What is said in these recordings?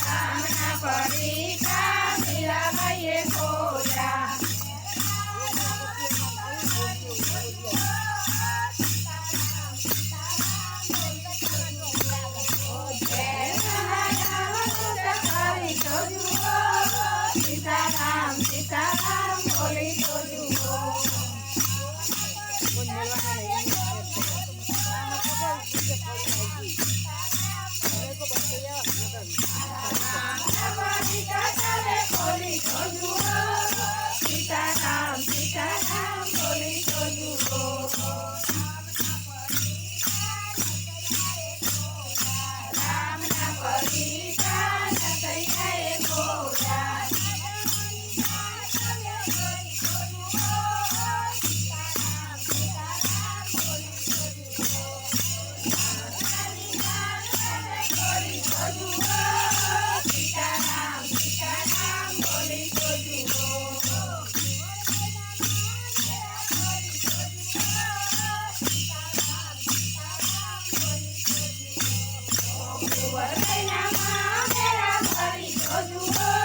કામના પડી કામિલાબાઈએ કોઈ વરખના માં મેરા ભરી જોજુ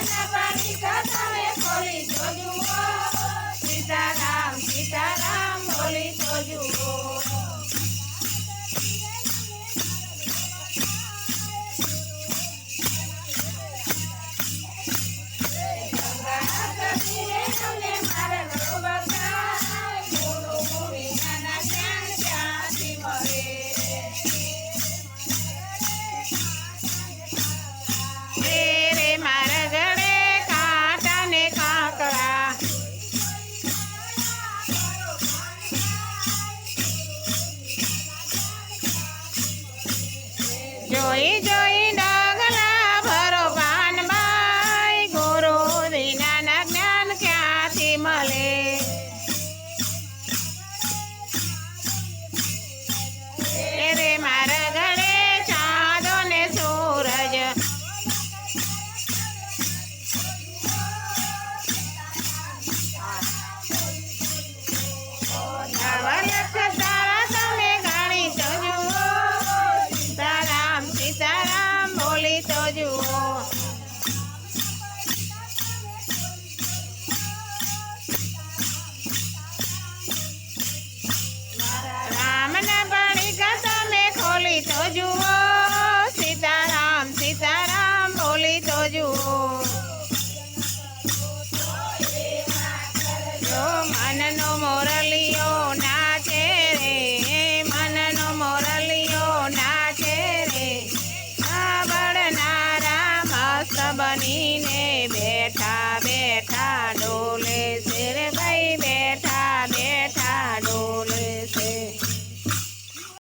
મુનાફા ની કસમે જોઈ જોઈ ડગલા ભરો પાન ભાઈ ગુરુ વિના જ્ઞાન ક્યાંથી મળે? કરજો રામના પાણી તમે ખોલી તો જુઓ. સીતારામ સીતારામ બોલી તો જુઓ.